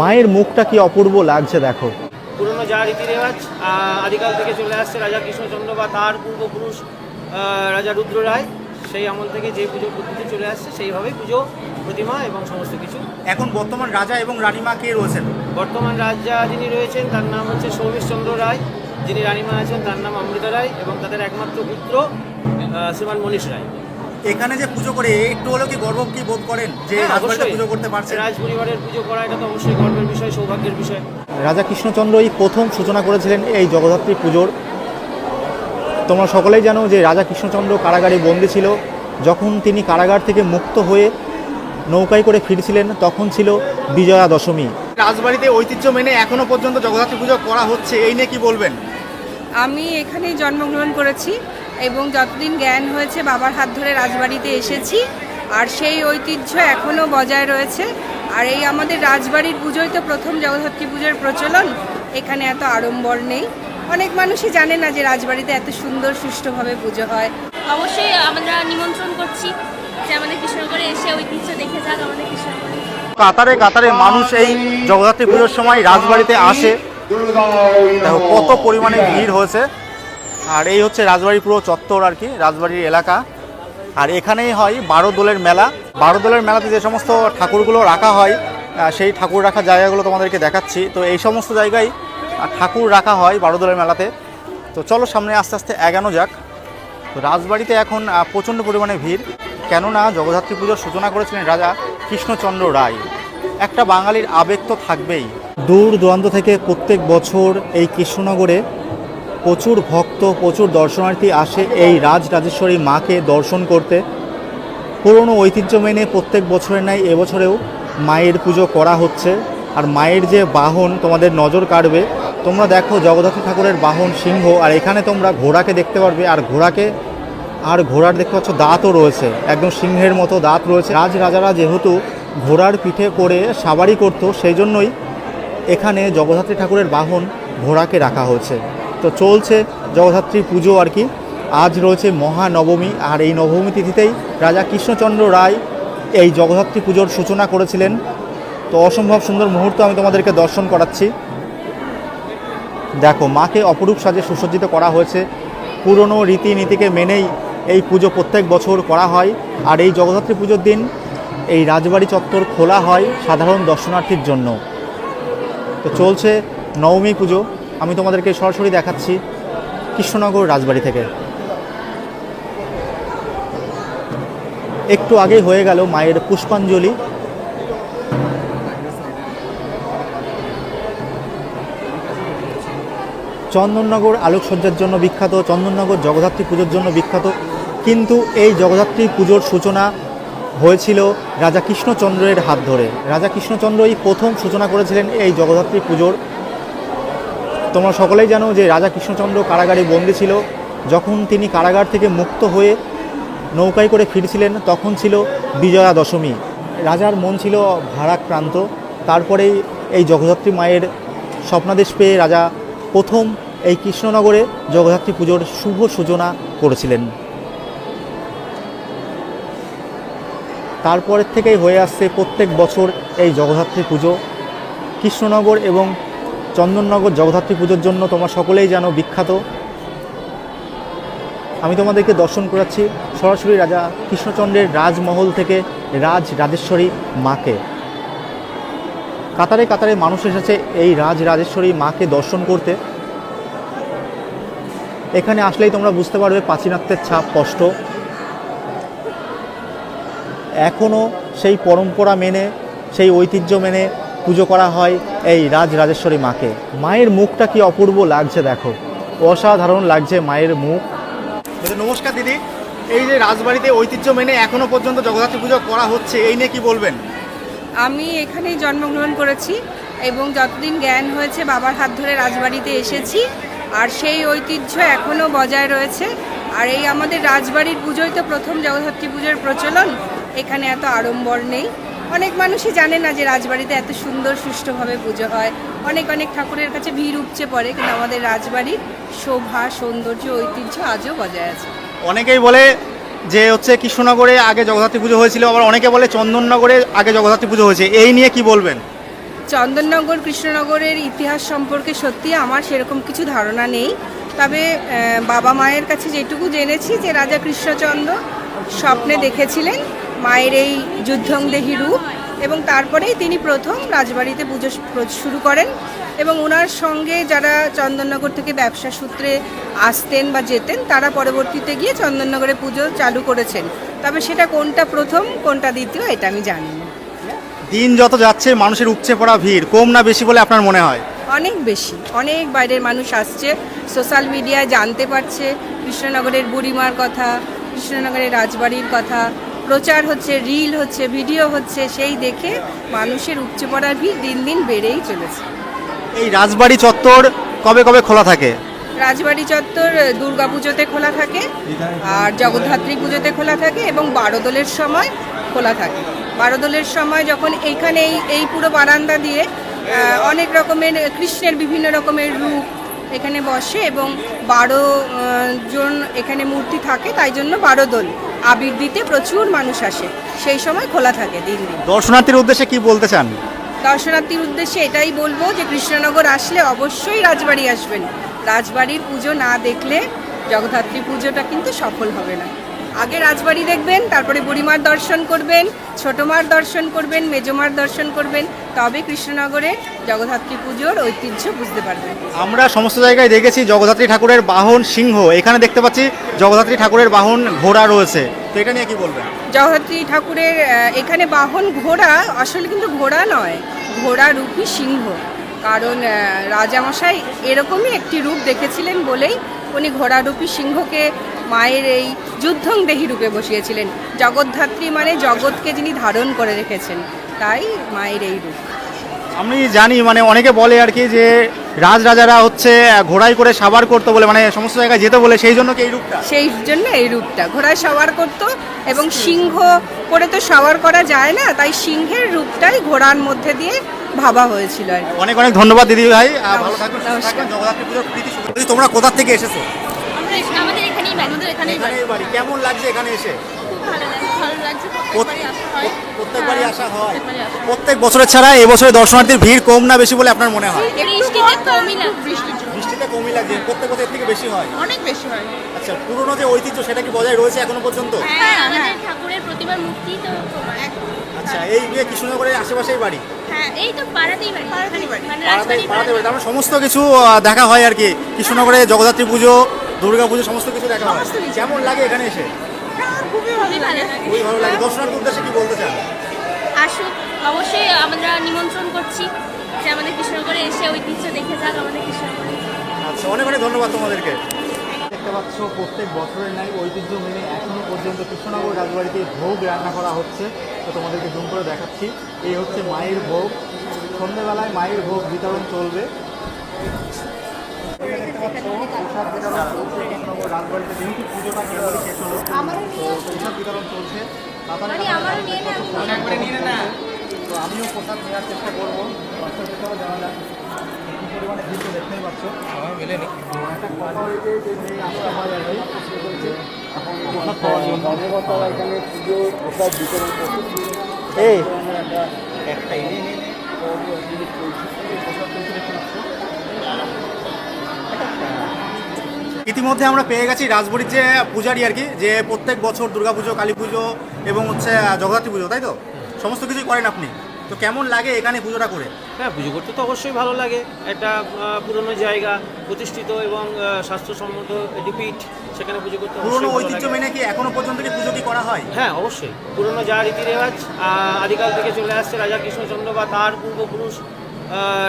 মায়ের মুখটা কি অপূর্ব লাগছে দেখো। পুরনো যা রীতি রেওয়াজ আদিকাল থেকে চলে আসছে রাজা কৃষ্ণচন্দ্র বা তার পূর্বপুরুষ রাজা রুদ্র রায় সেই আমল থেকে যে পুজো পদ্ধতি চলে আসছে সেইভাবেই পুজো প্রতিমা এবং সমস্ত কিছু। এখন বর্তমান রাজা এবং রানীমা কে রয়েছেন? বর্তমান রাজা যিনি রয়েছেন তার নাম হচ্ছে সৌমেশচন্দ্র রায়। যিনি রানীমা আছেন তার নাম অমৃতা রায় এবং তাদের একমাত্র পুত্র শ্রীমান মনীষ রায়। এখানে যে পুজো করে একটু হলেও কি গর্ব কি বোধ করেন যে হ্যাঁ, রাজবাড়িতে পুজো করতে পারছেন? রাজ পরিবারের পুজো করা এটা তো অবশ্যই গর্বের বিষয় সৌভাগ্যের বিষয়। রাজা কৃষ্ণচন্দ্রই প্রথম সূচনা করেছিলেন এই জগদ্ধাত্রী পুজোর। তোমরা সকলেই জানো যে রাজা কৃষ্ণচন্দ্র কারাগারে বন্দী ছিল। যখন তিনি কারাগার থেকে মুক্ত হয়ে নৌকায় করে ফিরছিলেন তখন ছিল বিজয়া দশমী। রাজবাড়িতে ঐতিহ্য মেনে এখনও পর্যন্ত জগদ্ধাত্রী পুজো করা হচ্ছে এই নিয়ে কি বলবেন? আমি এখানেই জন্মগ্রহণ করেছি। এবং যতদিন জ্ঞান হয়েছে বাবার হাত ধরে রাজবাড়িতে এসেছি। আর সেই ঐতিহ্য এখনও বজায় রয়েছে। আর এই আমাদের রাজবাড়ির পুজোই তো প্রথম জগদ্ধাত্রী পুজোর প্রচলন। এখানে এত আড়ম্বর নেই। অনেক মানুষই জানে না যে রাজবাড়িতে এত সুন্দর সুষ্ঠুভাবে পুজো হয়। অবশ্যই আমরা নিমন্ত্রণ করছি যে আমাদের কৃষ্ণনগরে এসে ঐতিহ্য দেখে যাক আমাদের কৃষ্ণনগরে কাতারে কাতারে মানুষ এই জগদ্ধাত্রী পুজোর সময় রাজবাড়িতে আসে। দেখো কত পরিমাণে ভিড় হয়েছে। আর এই হচ্ছে রাজবাড়ি পুরো চত্বর আর কি, রাজবাড়ির এলাকা। আর এখানেই হয় বারো দোলের মেলা। বারো দোলের মেলাতে যে সমস্ত ঠাকুরগুলো রাখা হয় সেই ঠাকুর রাখার জায়গাগুলো তোমাদেরকে দেখাচ্ছি। তো এই সমস্ত জায়গায় ঠাকুর রাখা হয় বারো দোলের মেলাতে। তো চলো সামনে আস্তে আস্তে এগানো যাক। তো রাজবাড়িতে এখন প্রচণ্ড পরিমাণে ভিড়। কেননা জগদ্ধাত্রী পুজোর সূচনা করেছিলেন রাজা কৃষ্ণচন্দ্র রায়। একটা বাঙালির আবেগ তো থাকবেই। দূর দূরান্ত থেকে প্রত্যেক বছর এই কৃষ্ণনগরে প্রচুর ভক্ত, প্রচুর দর্শনার্থী আসে এই রাজ রাজেশ্বরী মাকে দর্শন করতে। পুরনো ঐতিহ্য মেনে প্রত্যেক বছরের ন্যায় এবছরেও মায়ের পুজো করা হচ্ছে। আর মায়ের যে বাহন তোমাদের নজর কাড়বে, তোমরা দেখো জগদ্ধাত্রী ঠাকুরের বাহন সিংহ, আর এখানে তোমরা ঘোড়াকে দেখতে পারবে। আর ঘোড়াকে, আর ঘোড়ার দেখতে পাচ্ছ দাঁতও রয়েছে, একদম সিংহের মতো দাঁত রয়েছে। রাজ রাজারা যেহেতু ঘোড়ার পিঠে করে সাবারি করতো, সেই জন্যই এখানে জগদ্ধাত্রী ঠাকুরের বাহন ঘোড়াকে রাখা হয়েছে। তো চলছে জগদ্ধাত্রী পুজো আর কি। আজ রয়েছে মহানবমী, আর এই নবমী তিথিতেই রাজা কৃষ্ণচন্দ্র রায় এই জগদ্ধাত্রী পুজোর সূচনা করেছিলেন। তো অসম্ভব সুন্দর মুহূর্ত আমি তোমাদেরকে দর্শন করাচ্ছি। দেখো, মাকে অপরূপ সাজে সুসজ্জিত করা হয়েছে। পুরনো রীতিনীতিকে মেনেই এই পুজো প্রত্যেক বছর করা হয়। আর এই জগদ্ধাত্রী পুজোর দিন এই রাজবাড়ি চত্বর খোলা হয় সাধারণ দর্শনার্থীর জন্য। তো চলছে নবমী পুজো। আমি তোমাদেরকে সরাসরি দেখাচ্ছি কৃষ্ণনগর রাজবাড়ি থেকে। একটু আগেই হয়ে গেল মায়ের পুষ্পাঞ্জলি। চন্দননগর আলোকসজ্জার জন্য বিখ্যাত, চন্দননগর জগদ্ধাত্রী পুজোর জন্য বিখ্যাত। কিন্তু এই জগদ্ধাত্রী পুজোর সূচনা হয়েছিল রাজা কৃষ্ণচন্দ্রের হাত ধরে। রাজা কৃষ্ণচন্দ্রই প্রথম সূচনা করেছিলেন এই জগদ্ধাত্রী পুজোর তোমরা সকলেই জানো যে রাজা কৃষ্ণচন্দ্র কারাগারে বন্দী ছিল। যখন তিনি কারাগার থেকে মুক্ত হয়ে নৌকায় করে ফিরছিলেন, তখন ছিল বিজয়া দশমী। রাজার মন ছিল ভারাক্রান্ত। তারপরেই এই জগদ্ধাত্রী মায়ের স্বপ্নাদেশ পেয়ে রাজা প্রথম এই কৃষ্ণনগরে জগদ্ধাত্রী পুজোর শুভ সূচনা করেছিলেন। তারপরের থেকেই হয়ে আসছে প্রত্যেক বছর এই জগদ্ধাত্রী পুজো। কৃষ্ণনগর এবং চন্দননগর জগদ্ধাত্রী পুজোর জন্য তোমরা সকলেই জানো বিখ্যাত। আমি তোমাদেরকে দর্শন করাচ্ছি সরাসরি রাজা কৃষ্ণচন্দ্রের রাজমহল থেকে রাজ রাজেশ্বরী মাকে। কাতারে কাতারে মানুষ এসেছে এই রাজ রাজেশ্বরী মাকে দর্শন করতে। এখানে আসলেই তোমরা বুঝতে পারবে প্রাচীনত্বের ছাপ স্পষ্ট এখনও সেই পরম্পরা মেনে, সেই ঐতিহ্য মেনে পুজো করা হয়। এই রাজ রাজেশ্বরী মাকে। মায়ের মুখটা কি অপূর্ব লাগছে দেখো। অসাধারণ লাগছে মায়ের মুখ। নমস্কার দিদি। এই যে রাজবাড়িতে ঐতিহ্য মেনে এখনও পর্যন্ত জগদ্ধাত্রী পুজো করা হচ্ছে এই নিয়ে কি বলবেন? আমি এখানেই জন্মগ্রহণ করেছি এবং যতদিন জ্ঞান হয়েছে বাবার হাত ধরে রাজবাড়িতে এসেছি। আর সেই ঐতিহ্য এখনও বজায় রয়েছে। আর এই আমাদের রাজবাড়ির পুজোই তো প্রথম জগদ্ধাত্রী পুজোর প্রচলন। এখানে এত আড়ম্বর নেই। অনেক মানুষই জানে না যে রাজবাড়িতে এত সুন্দর সুষ্ঠুভাবে পুজো হয়। অনেক অনেক ঠাকুরের কাছে ভিড় উপচে পড়ে কিন্তু আমাদের রাজবাড়ির শোভা সৌন্দর্য ঐতিহ্য আজও বজায় আছে। অনেকেই বলে যে হচ্ছে কৃষ্ণনগরে আগে জগদ্ধাত্রী পুজো হয়েছিল আবার অনেকে বলে চন্দননগরে আগে জগদ্ধাত্রী পুজো হয়েছে। এই নিয়ে কি বলবেন? চন্দননগর কৃষ্ণনগরের ইতিহাস সম্পর্কে সত্যি আমার সেরকম কিছু ধারণা নেই। তবে বাবা মায়ের কাছে যেটুকু জেনেছি যে রাজা কৃষ্ণচন্দ্র স্বপ্নে দেখেছিলেন মায়ের এই যুদ্ধংদেহী রূপ এবং তারপরেই তিনি প্রথম রাজবাড়িতে পুজো শুরু করেন এবং ওনার সঙ্গে যারা চন্দননগর থেকে ব্যবসা সূত্রে আসতেন বা যেতেন তারা পরবর্তীতে গিয়ে চন্দননগরে পুজো চালু করেছেন। তবে সেটা কোনটা প্রথম কোনটা দ্বিতীয় এটা আমি জানি না। দিন যত যাচ্ছে মানুষের উপচে পড়া ভিড়। কম না বেশি বলে আপনার মনে হয়? অনেক বেশি। অনেক বাইরের মানুষ আসছে সোশ্যাল মিডিয়ায় জানতে পারছে কৃষ্ণনগরের বুড়িমার কথা কৃষ্ণনগরের রাজবাড়ির কথা প্রচার হচ্ছে রিল হচ্ছে ভিডিও হচ্ছে সেই দেখে মানুষের উপচে পড়ার ভিড় দিন দিন বেড়েই চলেছে। এই রাজবাড়ি চত্বর কবে কবে খোলা থাকে? রাজবাড়ি চত্বর দুর্গা পুজোতে খোলা থাকে আর জগদ্ধাত্রী পুজোতে খোলা থাকে এবং বারোদোলের সময় খোলা থাকে। বারোদোলের সময় যখন এইখানে এই এই পুরো বারান্দা দিয়ে অনেক রকমের কৃষ্ণের বিভিন্ন রকমের রূপ এখানে বসে এবং বারো জন এখানে মূর্তি থাকে তাই জন্য বারো দোল। আবির দিতে প্রচুর মানুষ আসে সেই সময় খোলা থাকে দিন দিন। দর্শনার্থীর উদ্দেশ্যে কি বলতে চান? দর্শনার্থীর উদ্দেশ্যে এটাই বলব যে কৃষ্ণনগর আসলে অবশ্যই রাজবাড়ি আসবেন। রাজবাড়ির পুজো না দেখলে জগদ্ধাত্রী পুজোটা কিন্তু সফল হবে না। আগে রাজবাড়ি দেখবেন তারপরে বুড়িমার দর্শন করবেন ছোটমার দর্শন করবেন মেজমার দর্শন করবেন তবে কৃষ্ণনগরে জগদ্ধাত্রী পুজোর ঐতিহ্য বুঝতে পারবেন। আমরা সমস্ত জায়গায় দেখেছি জগদ্ধাত্রী ঠাকুরের বাহন সিংহ। এখানে দেখতে পাচ্ছি জগদ্ধাত্রী ঠাকুরের বাহন ঘোড়া রয়েছে। তো এটা নিয়ে কি বলবেন? জগদ্ধাত্রী ঠাকুরের এখানে বাহন ঘোড়া আসলে কিন্তু ঘোড়া নয় ঘোড়া রূপী সিংহ। কারণ রাজামশাই এরকমই একটি রূপ দেখেছিলেন বলেই উনি ঘোড়ারূপী সিংহকে মায়ের এই যুদ্ধংদেহী রূপে বসিয়েছিলেন। জগদ্ধাত্রী মানে জগৎকে যিনি ধারণ করে রেখেছেন তাই মায়ের এই রূপ। আমি জানি মানে অনেকে বলে আর কি যে রাজরাজারা হচ্ছে ঘোড়ায় করে সাবার করতে বলে মানে সমস্ত জায়গায় যেতে বলে সেই জন্য এই রূপটা? সেই জন্য এই রূপটা। ঘোড়ায় সওয়ার করত এবং সিংহ করে তো সাবার করা যায় না তাই সিংহের রূপটাই ঘোড়ার মধ্যে দিয়ে ভাবা হয়েছিল আর অনেক অনেক ধন্যবাদ দিদি ভাই ভালো। দিদি, তোমরা কোথা থেকে এসেছ? আমরা আমাদের এখানেই বাড়ি আমাদের এখানেই বাড়ি। বাড়ি। কেমন লাগছে এখানে এসে? খুব ভালো লাগে ভালো লাগছে। প্রত্যেকবারই আসা হয়। প্রত্যেকবারই আসা হয়। হয়। প্রত্যেক বছরের ছাড়া এবছরে দর্শনার্থীর ভিড় কম না বেশি বলে আপনার মনে হয়? বৃষ্টিতে কমই লাগে বৃষ্টিতে কমই লাগছে। প্রত্যেক বছর থেকে বেশি হয়। অনেক বেশি হয়। আচ্ছা পুরনো যে ঐতিহ্য সেটা কি বজায় রয়েছে এখনও পর্যন্ত? হ্যাঁ আমাদের ঠাকুরের প্রতিমার মূর্তি তো আচ্ছা এই যে কৃষ্ণনগরের আশেপাশেই বাড়ি? হ্যাঁ এই তো পাড়াতেই বাড়ি পাড়াতেই বাড়ি। পাড়াতে বাড়ি। তার সমস্ত কিছু দেখা হয় আর কি। কৃষ্ণনগরে জগদ্ধাত্রী পুজো দুর্গা পুজো সমস্ত কিছু দেখা হয় কেমন লাগে এখানে এসে? খুবই ভালো লাগে। খুবই ভালো লাগে। দর্শনার্থী উদ্দেশ্যে কি বলতে চান? আসুক। অবশ্যই আমরা নিমন্ত্রণ করছি যে আমাদের কৃষ্ণনগরে এসে ঐতিহ্য দেখে যাক আমাদের কৃষ্ণনগরে। আচ্ছা অনেক অনেক ধন্যবাদ তোমাদেরকে। দেখতে পাচ্ছ প্রত্যেক বছরের নাই ঐতিহ্য মেনে এখনও পর্যন্ত কৃষ্ণনগর রাজবাড়িতে ভোগ রান্না করা হচ্ছে। তো তোমাদেরকে জুম করে দেখাচ্ছি। এই হচ্ছে মায়ের ভোগ। সন্ধ্যেবেলায় মায়ের ভোগ বিতরণ চলবে। তো বিতরণ তাড়াতাড়ি তো আমিও প্রসাদ নেওয়ার চেষ্টা করব। প্রসাদ বিতরণ দেওয়া যাক পরিমাণে ভিড় দেখতেই পাচ্ছ। একটা কথা হয়েছে যে এই আসতে হয় আর কি। এখন প্রসাদ পাওয়ার জন্য। এই। একটা এনে এনে এনে প্রসাদ চলছে। দেখতে ইতিমধ্যে আমরা পেয়ে গেছি রাজবাড়ির যে পূজারি আর কি যে প্রত্যেক বছর দুর্গাপুজো কালী পুজো এবং হচ্ছে জগদ্ধাত্রী পুজো তাই তো? সমস্ত কিছুই করেন আপনি। তো কেমন লাগে এখানে পুজোটা করে? হ্যাঁ পুজো করতে তো অবশ্যই ভালো লাগে। একটা পুরনো জায়গা প্রতিষ্ঠিত এবং স্বাস্থ্যসম্মত পীঠ সেখানে পুজো করতে পুরনো ঐতিহ্য মেনে কি এখনও পর্যন্ত কি পুজো কি করা হয়? হ্যাঁ অবশ্যই। পুরনো যা রীতি রেওয়াজ আদিকাল থেকে চলে আসছে রাজা কৃষ্ণচন্দ্র বা তার পূর্বপুরুষ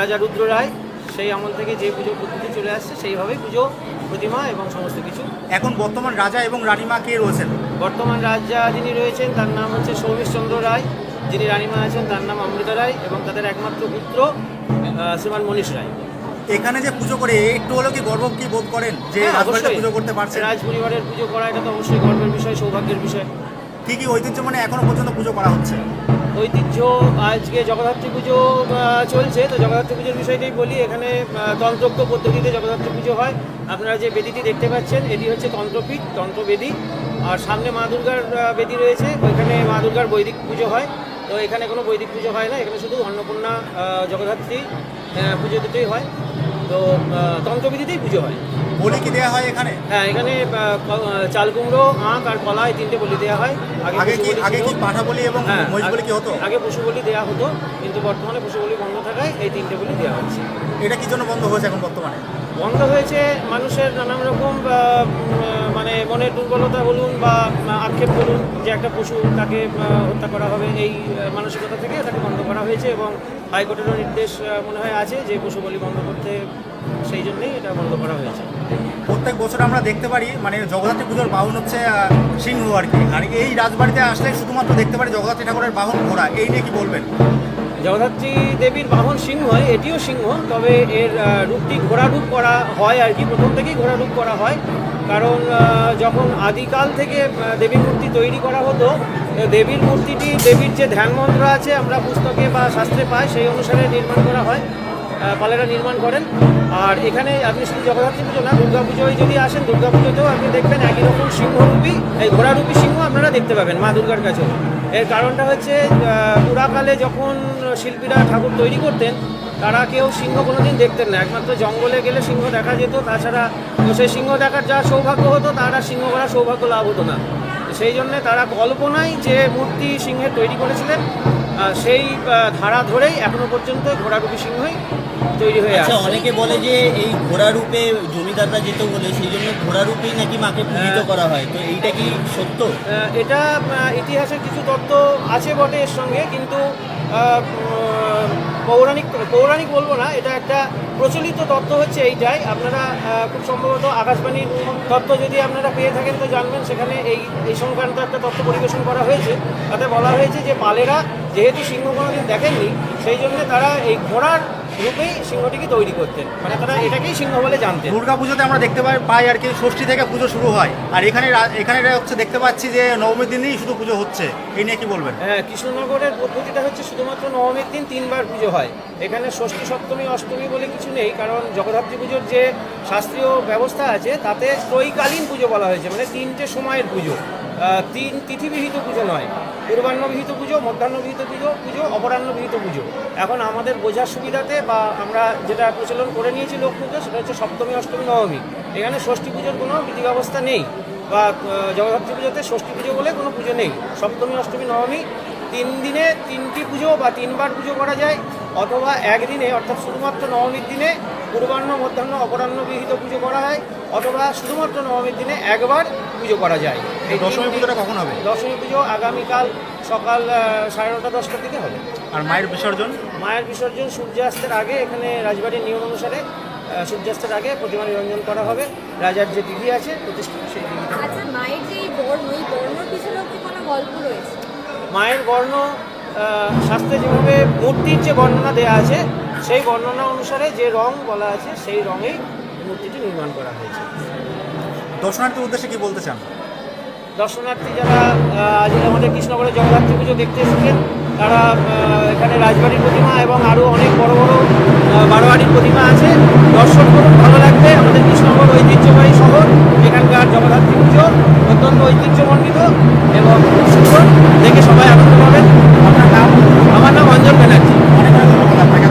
রাজা রুদ্র রায় সেই আমল থেকে যে পুজো পদ্ধতি চলে আসছে সেইভাবেই পুজো প্রতিমা এবং সমস্ত কিছু। এখন বর্তমান রাজা এবং রানীমা কে রয়েছেন? বর্তমান রাজা যিনি রয়েছেন তার নাম হচ্ছে সৌমেশচন্দ্র রায়। যিনি রানীমা আছেন তার নাম অমৃতা রায় এবং তাদের একমাত্র পুত্র শ্রীমান মনীষ রায়। এখানে যে পুজো করে একটু হলেও কি গর্ব কি বোধ করেন যে হ্যাঁ, পুজো করতে পারছে রাজ পরিবারের পুজো করা এটা তো অবশ্যই গর্বের বিষয় সৌভাগ্যের বিষয়। কি কি ঐতিহ্য মানে এখনও পর্যন্ত পুজো করা হচ্ছে? ঐতিহ্য আজকে জগদ্ধাত্রী পুজো চলছে। তো জগদ্ধাত্রী পুজোর বিষয়টাই বলি। এখানে আহ, তন্ত্রোক্ত পদ্ধতিতে জগদ্ধাত্রী পুজো হয়। আপনারা যে বেদিটি দেখতে পাচ্ছেন এটি হচ্ছে তন্ত্রপীঠ তন্ত্রবেদী। আর সামনে মা দুর্গার বেদি রয়েছে। ওইখানে মা দুর্গার বৈদিক পুজো হয়। তো এখানে কোনো বৈদিক পুজো হয় না। এখানে শুধু অন্নপূর্ণা জগদ্ধাত্রী পুজো দুটোই হয়। তো তন্ত্রবিধিতেই পুজো হয়। বলি কি দেওয়া হয় এখানে? হ্যাঁ এখানে চাল কুমড়ো আঁক আর কলা এই তিনটে বলি দেওয়া হয়। আগে কি আগে। কি পাঠা বলি এবং হ্যাঁ মহিষ বলি কি হতো? আগে পশু বলি দেওয়া হতো কিন্তু বর্তমানে পশু বলি বন্ধ থাকায় এই তিনটে বলি দেওয়া হচ্ছে। এটা কি জন্য বন্ধ হয়েছে এখন বর্তমানে? বন্ধ হয়েছে মানুষের নানান রকম মনের দুর্বলতা বলুন বা আক্ষেপ বলুন যে একটা পশু তাকে হত্যা করা হবে এই মানসিকতা থেকে তাকে বন্ধ করা হয়েছে এবং হাইকোর্টেরও নির্দেশ মনে হয় আছে যে পশু বলি বন্ধ করতে সেই জন্যই এটা বন্ধ করা হয়েছে। প্রত্যেক বছর আমরা দেখতে পারি মানে জগদ্ধাত্রী পুজোর বাহন হচ্ছে সিংহ আর কি। আর এই রাজবাড়িতে আসলে শুধুমাত্র দেখতে পারি জগদ্ধাত্রী ঠাকুরের বাহন ঘোড়া এই নিয়ে কি বলবেন? জগদ্ধাত্রী দেবীর বাহন সিংহ এটিও সিংহ তবে এর রূপটি ঘোড়া রূপ করা হয় আর কি প্রথম থেকেই ঘোড়া রূপ করা হয়। কারণ যখন আদিকাল থেকে দেবী মূর্তি তৈরি করা হতো দেবীর মূর্তিটি, দেবীর যে ধ্যান মন্ত্র আছে, আমরা পুস্তকে বা শাস্ত্রে পাই, সেই অনুসারে নির্মাণ করা হয় পালেরা নির্মাণ করেন। আর এখানে আপনি শুধু জগদ্ধাত্রী পুজো না দুর্গা পুজোয় যদি আসেন দুর্গা পুজোতেও আপনি দেখবেন একই রকম সিংহরূপী, এই ঘোড়ারূপী সিংহ আপনারা দেখতে পাবেন মা দুর্গার কাছেও এর কারণটা হচ্ছে পুরাকালে যখন শিল্পীরা ঠাকুর তৈরি করতেন, তারা কেউ সিংহ কোনোদিন দেখতেন না। একমাত্র জঙ্গলে গেলে সিংহ দেখা যেত, তাছাড়া সেই সিংহ দেখার যা সৌভাগ্য হতো, তারা সিংহ করার সৌভাগ্য লাভ হতো না। সেই জন্যে তারা কল্পনায় যে মূর্তি সিংহের তৈরি করেছিলেন সেই ধারা ধরেই এখনও পর্যন্ত ঘোড়ারূপী সিংহই তৈরি হয়ে আচ্ছা আসছে। অনেকে বলে যে এই ঘোড়া রূপে জমিদাররা যেত বলে সেই জন্য ঘোড়া রূপেই নাকি মাকে পূজিত হ্যাঁ। করা হয়। তো এইটা কি সত্য? এটা ইতিহাসের কিছু তত্ত্ব আছে বটে এর সঙ্গে কিন্তু পৌরাণিক পৌরাণিক বলব না এটা একটা প্রচলিত তত্ত্ব হচ্ছে এইটাই। আপনারা খুব সম্ভবত আকাশবাণীর তত্ত্ব যদি আপনারা পেয়ে থাকেন তো জানবেন সেখানে এই এই সংক্রান্ত একটা তত্ত্ব পরিবেশন করা হয়েছে। তাতে বলা হয়েছে যে পালেরা যেহেতু সিংহ কোনোদিন দেখেননি সেই জন্য তারা এই ঘোড়ার রূপেই সিংহটিকে তৈরি করতেন। মানে তারা এটাকেই সিংহ বলে জানতেন। দুর্গা পুজোতে আমরা দেখতে পাই পাই আর কি ষষ্ঠী থেকে পুজো শুরু হয়। আর এখানে এখানে হচ্ছে দেখতে পাচ্ছি যে নবমীর দিনই শুধু পুজো হচ্ছে। এই নিয়ে কি বলবেন? হ্যাঁ কৃষ্ণনগরের পদ্ধতিটা হচ্ছে শুধুমাত্র নবমীর দিন তিনবার পুজো হয়। এখানে ষষ্ঠী সপ্তমী অষ্টমী বলে কিছু নেই কারণ জগদ্ধাত্রী পুজোর যে শাস্ত্রীয় ব্যবস্থা আছে তাতে ত্রৈকালীন পুজো বলা হয়েছে। মানে তিনটে সময়ের পুজো। তিন তিথিবিহিত পুজো নয়। পূর্বাহ্নবিহিত পুজো, মধ্যাহ্নবিহিত পুজো পুজো, অপরাহ্নবিহিত পুজো। এখন আমাদের বোঝার সুবিধাতে বা আমরা যেটা প্রচলন করে নিয়েছি লোক পুজো সেটা হচ্ছে সপ্তমী, অষ্টমী, নবমী। এখানে ষষ্ঠী পুজোর কোনো বিধি ব্যবস্থা নেই বা জগদ্ধাত্রী পুজোতে ষষ্ঠী পুজো বলে কোনো পুজো নেই। সপ্তমী, অষ্টমী, নবমী তিন দিনে তিনটি পুজো বা তিনবার পুজো করা যায়, অথবা একদিনে, অর্থাৎ শুধুমাত্র নবমীর দিনে পূর্বাহ্ন, মধ্যাহ্ন অপরাহ্ন বিহিত পুজো করা হয়, অথবা শুধুমাত্র নবমীর দিনে একবার পুজো করা যায়। এই দশমী পুজোটা কখন হবে? দশমী পুজো আগামীকাল সকাল সাড়ে নটা দশটার দিকে হবে। আর মায়ের বিসর্জন? মায়ের বিসর্জন সূর্যাস্তের আগে এখানে রাজবাড়ির নিয়ম অনুসারে সূর্যাস্তের আগে প্রতিমা নিরঞ্জন করা হবে। রাজার যে দিঘি আছে প্রতিষ্ঠিত সেই দিঘিতে আচ্ছা মায়ের যে বর্ণ এই বর্ণর পিছনেও কি কোনো গল্প রয়েছে? মায়ের বর্ণ শাস্ত্রে যেভাবে মূর্তির যে বর্ণনা দেওয়া আছে সেই বর্ণনা অনুসারে যে রং বলা আছে সেই রঙেই মূর্তিটি নির্মাণ করা হয়েছে। দর্শনার্থীর উদ্দেশ্যে কি বলতে চান? দর্শনার্থী যারা আমাদের কৃষ্ণগড়ে জগদ্ধাত্রী পুজো দেখতে এসেছেন তারা এখানে রাজবাড়ির প্রতিমা এবং আরও অনেক বড় বড় বারোয়ারির প্রতিমা আছে। দর্শন করুন ভালো লাগবে। আমাদের কৃষ্ণগড় ঐতিহ্যবাহী শহর এখানকার জগদ্ধাত্রী পুজো অত্যন্ত ঐতিহ্যমণ্ডিত এবং সুন্দর। দেখে সবাই আনন্দ পাবেন। আপনার নাম আমার নাম অঞ্জন ব্যানার্জি। অনেক আপনাকে